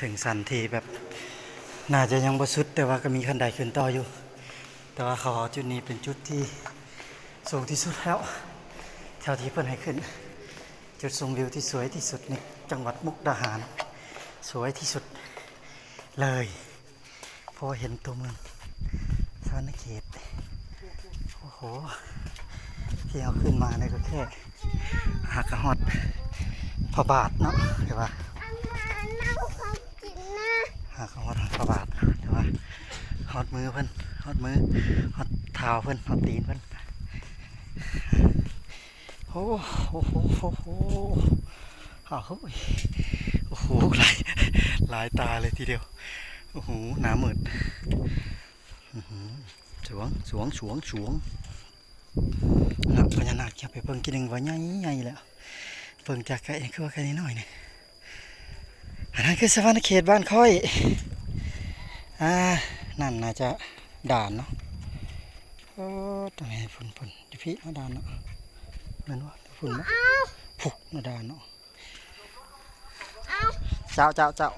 ถึงสันทีแบบ น่าจะยังบ่สุด แต่ว่าก็มีคันไดขึ้นต่ออยู่ แต่ว่าเขาเอจุดนี้เป็นจุดที่สูงที่สุดแล้วแถวที่เพิ่นให้ขึ้น จุดชมวิวที่สวยที่สุดในจังหวัดมุกดาหาร สวยที่สุดเลยพอเห็นตัวเมืองสวรรณเขตโอ้โหที่เอาขึ้นมาเนี่ยก็แค่หากระหอดพระบาทเนาะแต่ว่าอันมาเน่าเขากินนะ หากระหอดพระบาทแต่ว่าห อดมือเพิ่นหอดมือหอดเท้าเพิ่นหอดตีนเพิ่นโอ้โหโอ้โหโอ้โหโอ้โหหลายหลายตาเลยทีเดียว โอ้โหหนามืดอื้อหือสวงสวงสวงสวงนะพญานาคจะไปเบิ่งกินหนึ่งว่าใหญ่ใหญ่แล้วเบิ่งจากไกลคือว่าไกลนิดหน่อยเนี่ยอันนั้นคือสวรรณเขตบ้านค่อย อ่า นั่นน่าจะด่านเนาะโอ้ตรงนี้ฝุ่นฝุ่นอยู่พี่เอาด่านเนาะนั่นวะฝุ่นเนาะเอาผุกมาด่านเนาะเอาเจ้าเจ้าเจ้า